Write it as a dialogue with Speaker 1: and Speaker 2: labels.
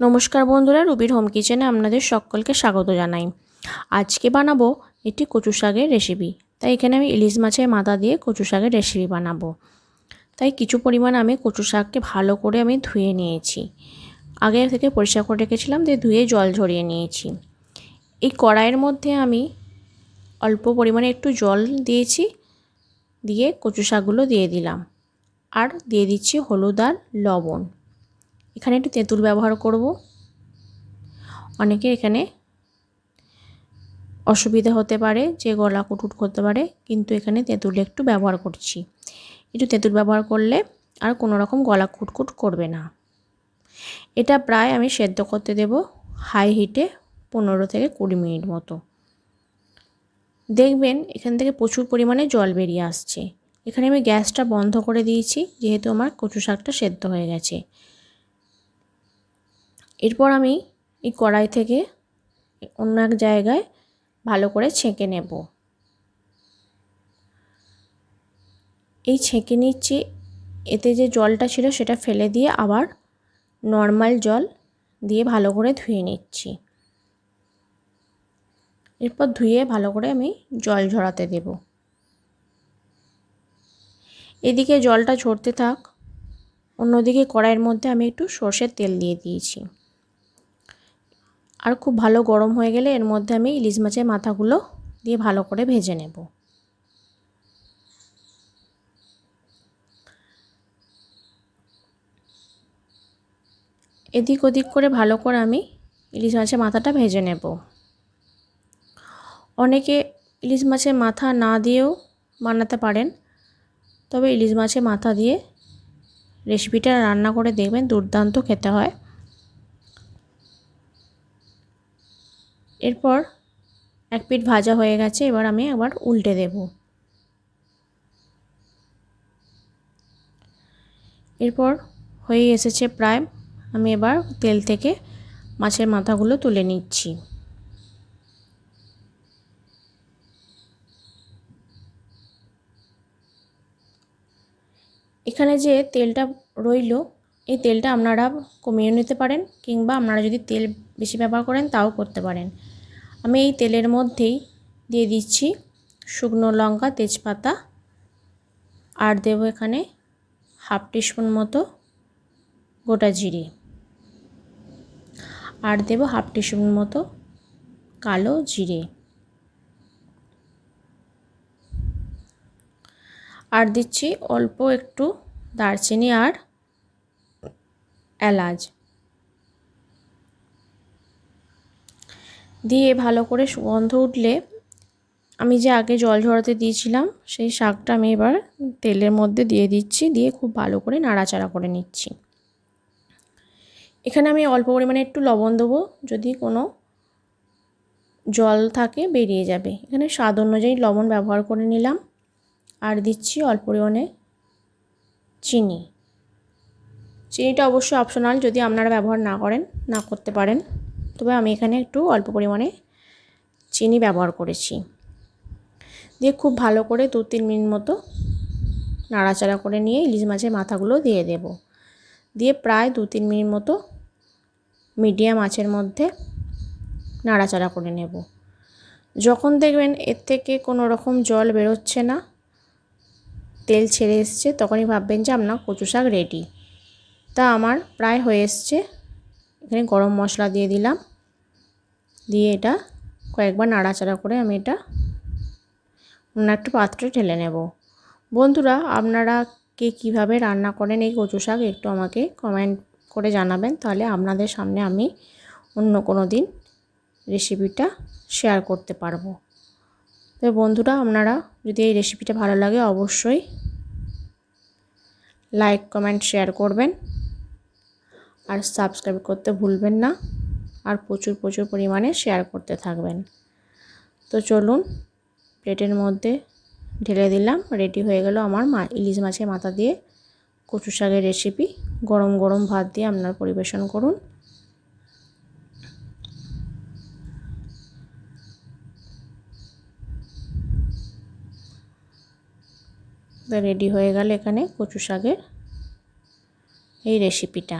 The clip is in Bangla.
Speaker 1: নমস্কার বন্ধুরা, রুবির হোম কিচেনে আপনাদের সকলকে স্বাগত জানাই। আজকে বানাবো একটি কচু শাকের রেসিপি তাই এখানে আমি ইলিশ মাছের মাথা দিয়ে কচু শাকের রেসিপি বানাবো। তাই কিছু পরিমাণ আমি কচু শাককে ভালো করে আমি ধুয়ে নিয়েছি। আগে থেকে পরিষ্কার করে রেখেছিলাম, দিয়ে ধুয়ে জল ঝরিয়ে নিয়েছি। এই কড়াইয়ের মধ্যে আমি অল্প পরিমাণে একটু জল দিয়েছি, দিয়ে কচু শাকগুলো দিয়ে দিলাম। আর দিয়ে দিচ্ছি হলুদ আর লবণ। এখানে একটু তেঁতুল ব্যবহার করব। অনেকে এখানে অসুবিধা হতে পারে যে গলা কুটুট করতে পারে, কিন্তু এখানে তেঁতুল একটু ব্যবহার করছি। একটু তেঁতুল ব্যবহার করলে আর কোনো রকম গলা কুটকুট করবে না। এটা প্রায় আমি সেদ্ধ করতে দেব হাই হিটে পনেরো থেকে কুড়ি মিনিট মতো। দেখবেন এখান থেকে প্রচুর পরিমাণে জল বেরিয়ে আসছে। এখানে আমি গ্যাসটা বন্ধ করে দিয়েছি, যেহেতু আমার কচু শাকটা সেদ্ধ হয়ে গেছে। এরপর আমি এই কড়াই থেকে অন্য এক জায়গায় ভালো করে ছেঁকে নেব। এই ছেঁকে নিচ্ছি, এতে যে জলটা ছিল সেটা ফেলে দিয়ে আবার নর্মাল জল দিয়ে ভালো করে ধুয়ে নিচ্ছি। এরপর ধুয়ে ভালো করে আমি জল ঝরাতে দেব। এদিকে জলটা ঝরতে থাক, অন্যদিকে কড়াইয়ের মধ্যে আমি একটু সর্ষের তেল দিয়ে দিয়েছি। আর খুব ভালো গরম হয়ে গেলে এর মধ্যে আমি ইলিশ মাছের মাথাগুলো দিয়ে ভালো করে ভেজে নেব। এদিক ওদিক করে ভালো করে আমি ইলিশ মাছের মাথাটা ভেজে নেব। অনেকে ইলিশ মাছের মাথা না দিয়েও বানাতে পারেন, তবে ইলিশ মাছের মাথা দিয়ে রেসিপিটা রান্না করে দেখবেন, দুর্দান্ত খেতে হয়। এরপর এক পিঠ ভাজা হয়ে গেছে, এবার আমি আবার উল্টে দেব। এরপর হয়ে এসেছে প্রায়, আমি এবার তেল থেকে মাছের মাথাগুলো তুলে নিচ্ছি। এখানে যে তেলটা রইল এই তেলটা আপনারা কমিয়ে নিতে পারেন কিংবা আপনারা যদি তেল বেশি ব্যবহার করেন তাও করতে পারেন। আমি এই তেলের মধ্যেই দিয়ে দিচ্ছি শুকনো লঙ্কা, তেজপাতা আর দেবো এখানে হাফ টিস্পুন মতো গোটা জিরে। আর দেবো হাফ টিস্পুন মতো কালো জিরে। আর দিচ্ছি অল্প একটু দারচিনি আর এলাচ। দিয়ে ভালো করে সুগন্ধ উঠলে আমি যে আগে জল ঝরাতে দিয়েছিলাম, সেই শাকটা আমি এবার তেলের মধ্যে দিয়ে দিচ্ছি, দিয়ে খুব ভালো করে নাড়াচাড়া করে নিচ্ছি। এখানে আমি অল্প পরিমাণে একটু লবণ দেবো, যদি কোনো জল থাকে বেরিয়ে যাবে। এখানে স্বাদ অনুযায়ী লবণ ব্যবহার করে নিলাম। আর দিচ্ছি অল্প পরিমাণে চিনি। চিনিটা অবশ্যই অপশনাল যদি আপনারা ব্যবহার না করেন, না করতে পারেন। তবে আমি এখানে একটু অল্প পরিমাণে চিনি ব্যবহার করেছি। দিয়ে খুব ভালো করে দু তিন মিনিট মতো নাড়াচাড়া করে নিয়ে ইলিশ মাছের মাথাগুলো দিয়ে দেব। দিয়ে প্রায় দু তিন মিনিট মতো মিডিয়াম আঁচের মধ্যে নাড়াচাড়া করে নেব। যখন দেখবেন এর থেকে কোনো রকম জল বেরোচ্ছে না, তেল ছেড়ে এসছে, তখনই ভাববেন যে আপনার কচু শাক রেডি তা আমার প্রায় হয়ে এসছে। এখানে গরম মশলা দিয়ে দিলাম। দিয়ে এটা কয়েকবার নাড়াচাড়া করে আমি এটা অন্য একটা পাত্রে ঢেলে নেব। বন্ধুরা, আপনারা কে কীভাবে রান্না করেন এই কচু শাক একটু আমাকে কমেন্ট করে জানাবেন। তাহলে আপনাদের সামনে আমি অন্য কোনো দিন রেসিপিটা শেয়ার করতে পারব। তো বন্ধুরা, আপনারা যদি এই রেসিপিটা ভালো লাগে অবশ্যই লাইক কমেন্ট শেয়ার করবেন। আর সাবস্ক্রাইব করতে ভুলবেন না আর প্রচুর প্রচুর পরিমাণে শেয়ার করতে থাকবেন। তো চলুন, প্লেটের মধ্যে ঢেলে দিলাম রেডি হয়ে গেল আমার মা, ইলিশ মাছের মাথা দিয়ে কচু শাকের রেসিপি গরম গরম ভাত দিয়ে আপনার পরিবেশন করুন। রেডি হয়ে গেল এখানে কচু শাকের এই রেসিপিটা